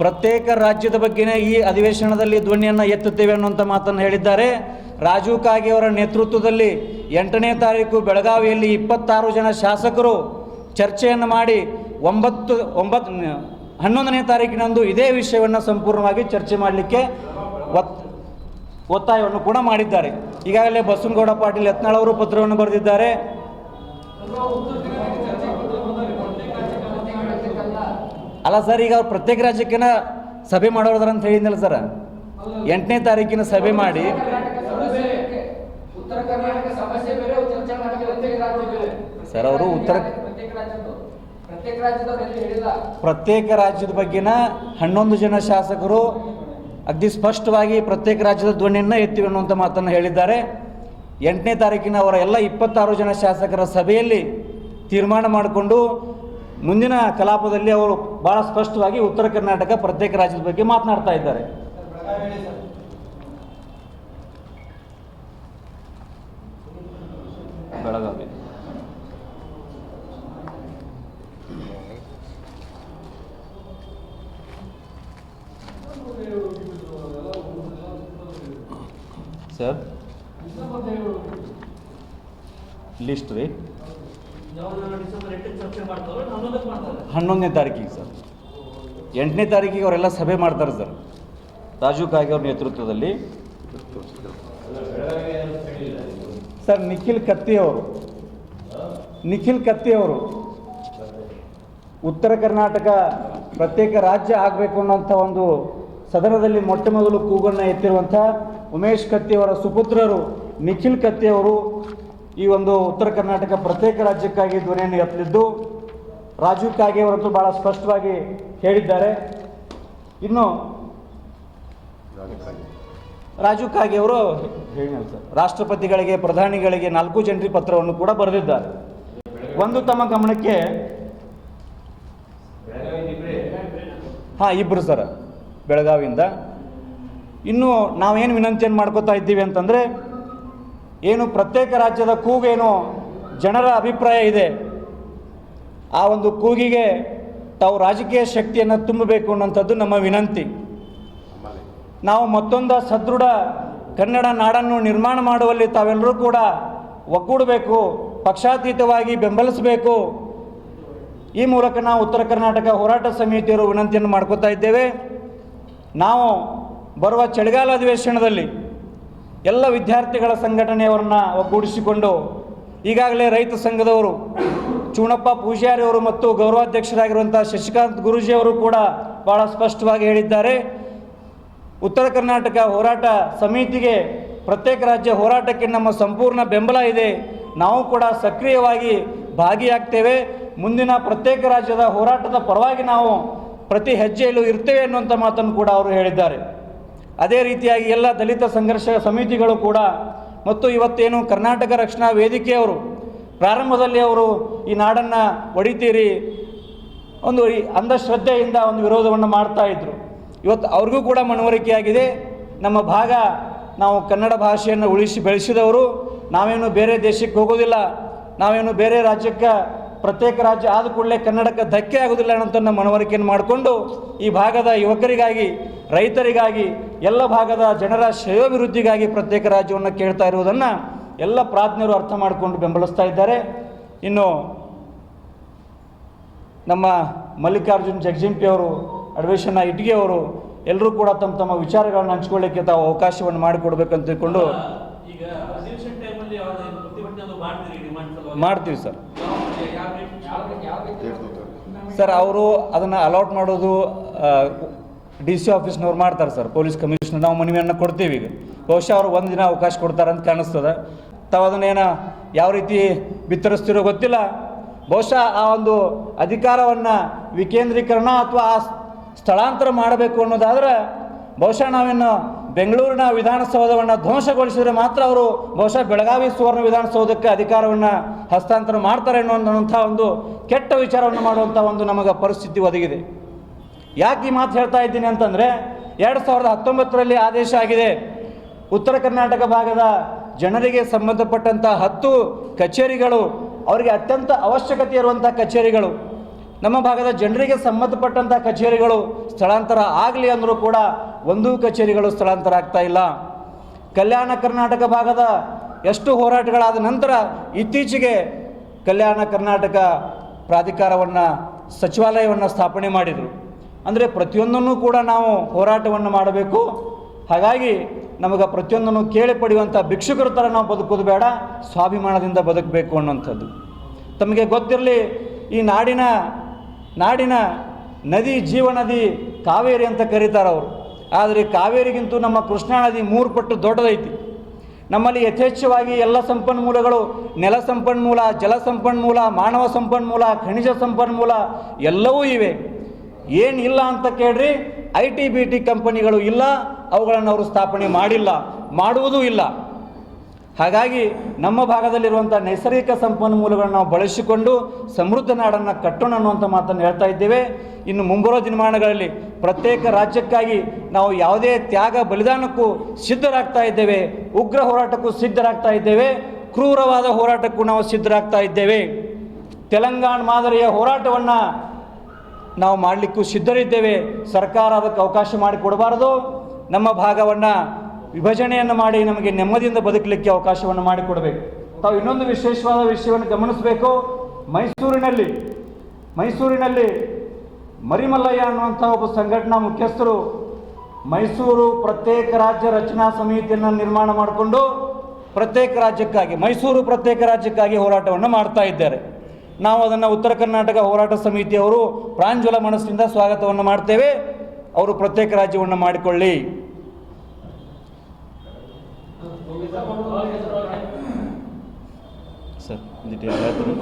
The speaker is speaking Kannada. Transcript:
ಪ್ರತ್ಯೇಕ ರಾಜ್ಯದ ಬಗ್ಗೆನೇ ಈ ಅಧಿವೇಶನದಲ್ಲಿ ಧ್ವನಿಯನ್ನು ಎತ್ತುತ್ತೇವೆ ಅನ್ನುವಂಥ ಮಾತನ್ನು ಹೇಳಿದ್ದಾರೆ. ರಾಜೀವ್ ಕಾಗೆ ಅವರ ನೇತೃತ್ವದಲ್ಲಿ ಎಂಟನೇ ತಾರೀಕು ಬೆಳಗಾವಿಯಲ್ಲಿ ಇಪ್ಪತ್ತಾರು ಜನ ಶಾಸಕರು ಚರ್ಚೆಯನ್ನು ಮಾಡಿ ಒಂಬತ್ತು ಒಂಬತ್ತು ಹನ್ನೊಂದನೇ ತಾರೀಕಿನಂದು ಇದೇ ವಿಷಯವನ್ನು ಸಂಪೂರ್ಣವಾಗಿ ಚರ್ಚೆ ಮಾಡಲಿಕ್ಕೆ ಒತ್ ಒತ್ತಾಯವನ್ನು ಕೂಡ ಮಾಡಿದ್ದಾರೆ. ಈಗಾಗಲೇ ಬಸವನಗೌಡ ಪಾಟೀಲ್ ಯತ್ನಾಳ್ ಅವರು ಪತ್ರವನ್ನು ಬರೆದಿದ್ದಾರೆ. ಅಲ್ಲ ಸರ್ ಈಗ ಅವ್ರು ಪ್ರತ್ಯೇಕ ರಾಜ್ಯಕ್ಕಿನ ಸಭೆ ಮಾಡೋದ್ರ ಅಂತ ಹೇಳಿದ್ನಲ್ಲ ಸರ್. ಎಂಟನೇ ತಾರೀಕಿನ ಸಭೆ ಮಾಡಿ. ಸರ್, ಅವರು ಉತ್ತರ- ಪ್ರತ್ಯೇಕ ರಾಜ್ಯದ ಬಗ್ಗೆನ ಹನ್ನೊಂದು ಜನ ಶಾಸಕರು ಅಗ್ದಿ ಸ್ಪಷ್ಟವಾಗಿ ಪ್ರತ್ಯೇಕ ರಾಜ್ಯದ ಧ್ವನಿಯನ್ನ ಎತ್ತಿವೆ ಅನ್ನುವಂಥ ಮಾತನ್ನು ಹೇಳಿದ್ದಾರೆ. ಎಂಟನೇ ತಾರೀಕಿನ ಅವರ ಎಲ್ಲ ಇಪ್ಪತ್ತಾರು ಜನ ಶಾಸಕರ ಸಭೆಯಲ್ಲಿ ತೀರ್ಮಾನ ಮಾಡಿಕೊಂಡು ಮುಂದಿನ ಕಲಾಪದಲ್ಲಿ ಅವರು ಭಾಳ ಸ್ಪಷ್ಟವಾಗಿ ಉತ್ತರ ಕರ್ನಾಟಕ ಪ್ರತ್ಯೇಕ ರಾಜ್ಯದ ಬಗ್ಗೆ ಮಾತನಾಡ್ತಾ ಇದ್ದಾರೆ. ಬೆಳಗಾವಿ. ಸರ್? ಲಿಸ್ಟ್ ರೀ. ಹನ್ನೊಂದನೇ ತಾರೀಕಿಗೆ ಸರ್. ಎಂಟನೇ ತಾರೀಕಿಗೆ ಅವರೆಲ್ಲ ಸಭೆ ಮಾಡ್ತಾರೆ ಸರ್. ರಾಜು ಕಾಗೆ ಅವ್ರ ನೇತೃತ್ವದಲ್ಲಿ. ಸರ್, ನಿಖಿಲ್ ಕತ್ತಿ ಅವರು. ನಿಖಿಲ್ ಕತ್ತಿ ಅವರು. ಉತ್ತರ ಕರ್ನಾಟಕ ಪ್ರತ್ಯೇಕ ರಾಜ್ಯ ಆಗಬೇಕು ಅನ್ನೋಂಥ ಒಂದು ಸದನದಲ್ಲಿ ಮೊಟ್ಟ ಮೊದಲು ಕೂಗನ್ನು ಎತ್ತಿರುವಂಥ ಉಮೇಶ್ ಕತ್ತಿ ಅವರ ಸುಪುತ್ರರು ನಿಖಿಲ್ ಕತ್ತಿ ಅವರು ಈ ಒಂದು ಉತ್ತರ ಕರ್ನಾಟಕ ಪ್ರತ್ಯೇಕ ರಾಜ್ಯಕ್ಕಾಗಿ ಧ್ವನಿಯನ್ನು ಎತ್ತಲಿದ್ದು, ರಾಜೀವ್ ಕಾಗೆ ಅವರಂತೂ ಭಾಳ ಸ್ಪಷ್ಟವಾಗಿ ಹೇಳಿದ್ದಾರೆ. ಇನ್ನು ರಾಜೀವ್ ಕಾಗೆ ಅವರು ಸರ್. ರಾಷ್ಟ್ರಪತಿಗಳಿಗೆ, ಪ್ರಧಾನಿಗಳಿಗೆ ನಾಲ್ಕು ಜನರಿ ಪತ್ರವನ್ನು ಕೂಡ ಬರೆದಿದ್ದಾರೆ. ಒಂದು ತಮ್ಮ ಗಮನಕ್ಕೆ ಹಾಂ ಇಬ್ಬರು ಸರ್, ಬೆಳಗಾವಿಯಿಂದ. ಇನ್ನು ನಾವೇನು ವಿನಂತಿಯನ್ನು ಮಾಡ್ಕೋತಾ ಇದ್ದೀವಿ ಅಂತಂದರೆ ಏನು ಪ್ರತ್ಯೇಕ ರಾಜ್ಯದ ಕೂಗೇನು ಜನರ ಅಭಿಪ್ರಾಯ ಇದೆ. ಆ ಒಂದು ಕೂಗಿಗೆ ತಾವು ರಾಜಕೀಯ ಶಕ್ತಿಯನ್ನು ತುಂಬಬೇಕು ಅನ್ನೋಂಥದ್ದು ನಮ್ಮ ವಿನಂತಿ. ನಾವು ಮತ್ತೊಂದು ಸದೃಢ ಕನ್ನಡ ನಾಡನ್ನು ನಿರ್ಮಾಣ ಮಾಡುವಲ್ಲಿ ತಾವೆಲ್ಲರೂ ಕೂಡ ಒಗ್ಗೂಡಬೇಕು ಪಕ್ಷಾತೀತವಾಗಿ ಬೆಂಬಲಿಸಬೇಕು. ಈ ಮೂಲಕ ನಾವು ಉತ್ತರ ಕರ್ನಾಟಕ ಹೋರಾಟ ಸಮಿತಿಯವರು ವಿನಂತಿಯನ್ನು ಮಾಡ್ಕೋತಾ ಇದ್ದೇವೆ. ನಾವು ಬರುವ ಚಳಿಗಾಲ ಅಧಿವೇಶನದಲ್ಲಿ ಎಲ್ಲ ವಿದ್ಯಾರ್ಥಿಗಳ ಸಂಘಟನೆಯವರನ್ನ ಒಗ್ಗೂಡಿಸಿಕೊಂಡು ಈಗಾಗಲೇ ರೈತ ಸಂಘದವರು ಚೂಣಪ್ಪ ಪೂಜಾರಿ ಅವರು ಮತ್ತು ಗೌರವಾಧ್ಯಕ್ಷರಾಗಿರುವಂಥ ಶಶಿಕಾಂತ್ ಗುರೂಜಿಯವರು ಕೂಡ ಭಾಳ ಸ್ಪಷ್ಟವಾಗಿ ಹೇಳಿದ್ದಾರೆ. ಉತ್ತರ ಕರ್ನಾಟಕ ಹೋರಾಟ ಸಮಿತಿಗೆ ಪ್ರತ್ಯೇಕ ರಾಜ್ಯ ಹೋರಾಟಕ್ಕೆ ನಮ್ಮ ಸಂಪೂರ್ಣ ಬೆಂಬಲ ಇದೆ. ನಾವು ಕೂಡ ಸಕ್ರಿಯವಾಗಿ ಭಾಗಿಯಾಗ್ತೇವೆ. ಮುಂದಿನ ಪ್ರತ್ಯೇಕ ರಾಜ್ಯದ ಹೋರಾಟದ ಪರವಾಗಿ ನಾವು ಪ್ರತಿ ಹೆಜ್ಜೆಯಲ್ಲೂ ಇರ್ತೇವೆ ಅನ್ನುವಂಥ ಮಾತನ್ನು ಕೂಡ ಅವರು ಹೇಳಿದ್ದಾರೆ. ಅದೇ ರೀತಿಯಾಗಿ ಎಲ್ಲ ದಲಿತ ಸಂಘರ್ಷ ಸಮಿತಿಗಳು ಕೂಡ ಮತ್ತು ಇವತ್ತೇನು ಕರ್ನಾಟಕ ರಕ್ಷಣಾ ವೇದಿಕೆಯವರು ಪ್ರಾರಂಭದಲ್ಲಿ ಅವರು ಈ ನಾಡನ್ನು ಒಡಿತೀರಿ, ಒಂದು ಅಂಧಶ್ರದ್ಧೆಯಿಂದ ಒಂದು ವಿರೋಧವನ್ನು ಮಾಡ್ತಾ ಇದ್ರು. ಇವತ್ತು ಅವ್ರಿಗೂ ಕೂಡ ಮನವರಿಕೆಯಾಗಿದೆ. ನಮ್ಮ ಭಾಗ ನಾವು ಕನ್ನಡ ಭಾಷೆಯನ್ನು ಉಳಿಸಿ ಬೆಳೆಸಿದವರು. ನಾವೇನು ಬೇರೆ ದೇಶಕ್ಕೆ ಹೋಗೋದಿಲ್ಲ. ನಾವೇನು ಬೇರೆ ರಾಜ್ಯಕ್ಕೆ ಪ್ರತ್ಯೇಕ ರಾಜ್ಯ ಆದ ಕೂಡಲೇ ಕನ್ನಡಕ್ಕೆ ಧಕ್ಕೆ ಆಗೋದಿಲ್ಲ ಅನ್ನೋಂಥ ಮನವರಿಕೆಯನ್ನು ಮಾಡಿಕೊಂಡು ಈ ಭಾಗದ ಯುವಕರಿಗಾಗಿ ರೈತರಿಗಾಗಿ ಎಲ್ಲ ಭಾಗದ ಜನರ ಶ್ರೇಯೋಭಿವೃದ್ಧಿಗಾಗಿ ಪ್ರತ್ಯೇಕ ರಾಜ್ಯವನ್ನು ಕೇಳ್ತಾ ಇರುವುದನ್ನು ಎಲ್ಲ ಪ್ರಾಜ್ಞರು ಅರ್ಥ ಮಾಡಿಕೊಂಡು ಬೆಂಬಲಿಸ್ತಾ ಇದ್ದಾರೆ. ಇನ್ನು ನಮ್ಮ ಮಲ್ಲಿಕಾರ್ಜುನ್ ಜಗಜಿಂಪಿ ಅವರು ಅಡ್ವೇಶನ ಇಟ್ಗೆ ಅವರು ಎಲ್ಲರೂ ಕೂಡ ತಮ್ಮ ತಮ್ಮ ವಿಚಾರಗಳನ್ನು ಹಂಚ್ಕೊಳ್ಳಿಕ್ಕೆ ತಾವು ಅವಕಾಶವನ್ನು ಮಾಡಿಕೊಡ್ಬೇಕಂತ ತಿಳ್ಕೊಂಡು ಮಾಡ್ತೀವಿ ಸರ್. ಸರ್, ಅವರು ಅದನ್ನು ಅಲಾಟ್ ಮಾಡೋದು ಡಿ ಸಿ ಆಫೀಸ್ನವ್ರು ಮಾಡ್ತಾರೆ ಸರ್ ಪೊಲೀಸ್ ಕಮಿಷನರ್ ನಾವು ಮನವಿಯನ್ನು ಕೊಡ್ತೀವಿ ಈಗ. ಬಹುಶಃ ಅವ್ರು ಒಂದು ದಿನ ಅವಕಾಶ ಕೊಡ್ತಾರೆ ಅಂತ ಕಾಣಿಸ್ತದೆ. ತಾವು ಅದನ್ನೇನು ಯಾವ ರೀತಿ ಬಿತ್ತರಿಸ್ತಿರೋ ಗೊತ್ತಿಲ್ಲ. ಬಹುಶಃ ಆ ಒಂದು ಅಧಿಕಾರವನ್ನು ವಿಕೇಂದ್ರೀಕರಣ ಅಥವಾ ಸ್ಥಳಾಂತರ ಮಾಡಬೇಕು ಅನ್ನೋದಾದ್ರೆ, ಬಹುಶಃ ನಾವಿನ್ನು ಬೆಂಗಳೂರಿನ ವಿಧಾನಸೌಧವನ್ನು ಧ್ವಂಸಗೊಳಿಸಿದರೆ ಮಾತ್ರ ಅವರು ಬಹುಶಃ ಬೆಳಗಾವಿ ಸುವರ್ಣ ವಿಧಾನಸೌಧಕ್ಕೆ ಅಧಿಕಾರವನ್ನು ಹಸ್ತಾಂತರ ಮಾಡ್ತಾರೆ ಅನ್ನುವಂಥ ಒಂದು ಕೆಟ್ಟ ವಿಚಾರವನ್ನು ಮಾಡುವಂಥ ಒಂದು ನಮಗೆ ಪರಿಸ್ಥಿತಿ ಒದಗಿದೆ. ಯಾಕೆ ಈ ಮಾತು ಹೇಳ್ತಾ ಇದ್ದೀನಿ ಅಂತಂದರೆ, ಎರಡು ಸಾವಿರದ ಹತ್ತೊಂಬತ್ತರಲ್ಲಿ ಆದೇಶ ಆಗಿದೆ. ಉತ್ತರ ಕರ್ನಾಟಕ ಭಾಗದ ಜನರಿಗೆ ಸಂಬಂಧಪಟ್ಟಂಥ ಹತ್ತು ಕಚೇರಿಗಳು, ಅವರಿಗೆ ಅತ್ಯಂತ ಅವಶ್ಯಕತೆ ಇರುವಂಥ ಕಚೇರಿಗಳು. ನಮ್ಮ ಭಾಗದ ಜನರಿಗೆ ಸಂಬಂಧಪಟ್ಟಂಥ ಕಚೇರಿಗಳು ಸ್ಥಳಾಂತರ ಆಗಲಿ ಅಂದರೂ ಕೂಡ ಒಂದೂ ಕಚೇರಿಗಳು ಸ್ಥಳಾಂತರ ಆಗ್ತಾ ಇಲ್ಲ. ಕಲ್ಯಾಣ ಕರ್ನಾಟಕ ಭಾಗದ ಎಷ್ಟು ಹೋರಾಟಗಳಾದ ನಂತರ ಇತ್ತೀಚೆಗೆ ಕಲ್ಯಾಣ ಕರ್ನಾಟಕ ಪ್ರಾಧಿಕಾರವನ್ನು, ಸಚಿವಾಲಯವನ್ನು ಸ್ಥಾಪನೆ ಮಾಡಿದರು. ಅಂದರೆ ಪ್ರತಿಯೊಂದನ್ನು ಕೂಡ ನಾವು ಹೋರಾಟವನ್ನು ಮಾಡಬೇಕು. ಹಾಗಾಗಿ ನಮಗೆ ಪ್ರತಿಯೊಂದನ್ನು ಕೇಳಿ ಪಡೆಯುವಂಥ ಭಿಕ್ಷುಕರ ಥರ ನಾವು ಬದುಕೋದು ಬೇಡ, ಸ್ವಾಭಿಮಾನದಿಂದ ಬದುಕಬೇಕು ಅನ್ನುವಂಥದ್ದು. ತಮಗೆ ಗೊತ್ತಿರಲಿ, ಈ ನಾಡಿನ ನಾಡಿನ ನದಿ ಜೀವ ನದಿ ಕಾವೇರಿ ಅಂತ ಕರೀತಾರೆ ಅವರು. ಆದರೆ ಕಾವೇರಿಗಿಂತೂ ನಮ್ಮ ಕೃಷ್ಣಾ ನದಿ ಮೂರು ಪಟ್ಟು ದೊಡ್ಡದೈತಿ. ನಮ್ಮಲ್ಲಿ ಯಥೇಚ್ಛವಾಗಿ ಎಲ್ಲ ಸಂಪನ್ಮೂಲಗಳು ನೆಲ ಸಂಪನ್ಮೂಲ, ಜಲ ಸಂಪನ್ಮೂಲ, ಮಾನವ ಸಂಪನ್ಮೂಲ, ಖನಿಜ ಸಂಪನ್ಮೂಲ ಎಲ್ಲವೂ ಇವೆ. ಏನಿಲ್ಲ ಅಂತ ಕೇಳ್ರಿ, ಐ ಟಿ ಬಿ ಟಿ ಕಂಪನಿಗಳು ಇಲ್ಲ, ಅವುಗಳನ್ನು ಅವರು ಸ್ಥಾಪನೆ ಮಾಡಿಲ್ಲ. ಮಾಡುವುದೂ ಇಲ್ಲ. ಹಾಗಾಗಿ ನಮ್ಮ ಭಾಗದಲ್ಲಿರುವಂಥ ನೈಸರ್ಗಿಕ ಸಂಪನ್ಮೂಲಗಳನ್ನು ನಾವು ಬಳಸಿಕೊಂಡು ಸಮೃದ್ಧ ನಾಡನ್ನು ಕಟ್ಟೋಣ ಅನ್ನುವಂಥ ಮಾತನ್ನು ಹೇಳ್ತಾ ಇದ್ದೇವೆ. ಇನ್ನು ಮುಂಬರುವ ದಿನಮಾನಗಳಲ್ಲಿ ಪ್ರತ್ಯೇಕ ರಾಜ್ಯಕ್ಕಾಗಿ ನಾವು ಯಾವುದೇ ತ್ಯಾಗ ಬಲಿದಾನಕ್ಕೂ ಸಿದ್ಧರಾಗ್ತಾ ಇದ್ದೇವೆ. ಉಗ್ರ ಹೋರಾಟಕ್ಕೂ ಸಿದ್ಧರಾಗ್ತಾ ಇದ್ದೇವೆ. ಕ್ರೂರವಾದ ಹೋರಾಟಕ್ಕೂ ನಾವು ಸಿದ್ಧರಾಗ್ತಾ ಇದ್ದೇವೆ. ತೆಲಂಗಾಣ ಮಾದರಿಯ ಹೋರಾಟವನ್ನು ನಾವು ಮಾಡಲಿಕ್ಕೂ ಸಿದ್ಧರಿದ್ದೇವೆ. ಸರ್ಕಾರ ಅದಕ್ಕೆ ಅವಕಾಶ ಮಾಡಿಕೊಡಬಾರದು. ನಮ್ಮ ಭಾಗವನ್ನು ವಿಭಜನೆಯನ್ನು ಮಾಡಿ ನಮಗೆ ನೆಮ್ಮದಿಯಿಂದ ಬದುಕಲಿಕ್ಕೆ ಅವಕಾಶವನ್ನು ಮಾಡಿಕೊಡಬೇಕು. ತಾವು ಇನ್ನೊಂದು ವಿಶೇಷವಾದ ವಿಷಯವನ್ನು ಗಮನಿಸಬೇಕು. ಮೈಸೂರಿನಲ್ಲಿ ಮೈಸೂರಿನಲ್ಲಿ ಮರಿಮಲ್ಲಯ್ಯ ಅನ್ನುವಂಥ ಒಬ್ಬ ಸಂಘಟನಾ ಮುಖ್ಯಸ್ಥರು ಮೈಸೂರು ಪ್ರತ್ಯೇಕ ರಾಜ್ಯ ರಚನಾ ಸಮಿತಿಯನ್ನು ನಿರ್ಮಾಣ ಮಾಡಿಕೊಂಡು ಪ್ರತ್ಯೇಕ ರಾಜ್ಯಕ್ಕಾಗಿ, ಮೈಸೂರು ಪ್ರತ್ಯೇಕ ರಾಜ್ಯಕ್ಕಾಗಿ ಹೋರಾಟವನ್ನು ಮಾಡ್ತಾ ಇದ್ದಾರೆ. ನಾವು ಅದನ್ನು ಉತ್ತರ ಕರ್ನಾಟಕ ಹೋರಾಟ ಸಮಿತಿಯವರು ಪ್ರಾಂಜಲ ಮನಸ್ಸಿನಿಂದ ಸ್ವಾಗತವನ್ನು ಮಾಡ್ತೇವೆ. ಅವರು ಪ್ರತ್ಯೇಕ ರಾಜ್ಯವನ್ನು ಮಾಡಿಕೊಳ್ಳಿ. ಸರ್ ಹೇಳ್ತೀನಿ